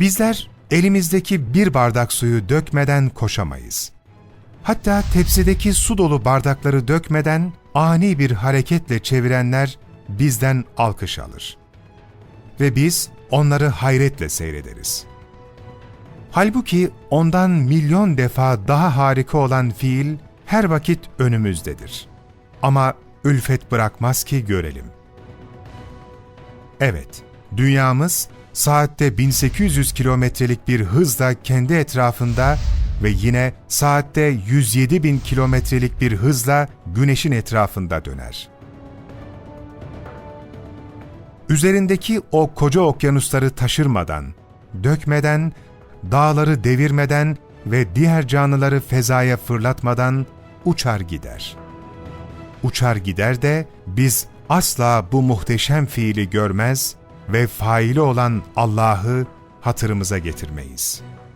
Bizler elimizdeki bir bardak suyu dökmeden koşamayız. Hatta tepsideki su dolu bardakları dökmeden ani bir hareketle çevirenler bizden alkış alır. Ve biz onları hayretle seyrederiz. Halbuki ondan milyon defa daha harika olan fiil her vakit önümüzdedir. Ama ülfet bırakmaz ki görelim. Evet, dünyamız saatte 1800 kilometrelik bir hızla kendi etrafında ve yine saatte 107 bin kilometrelik bir hızla güneşin etrafında döner. Üzerindeki o koca okyanusları taşırmadan, dökmeden, dağları devirmeden ve diğer canlıları fezaya fırlatmadan uçar gider. Uçar gider de biz asla bu muhteşem fiili görmez ve faili olan Allah'ı hatırımıza getirmeyiz.''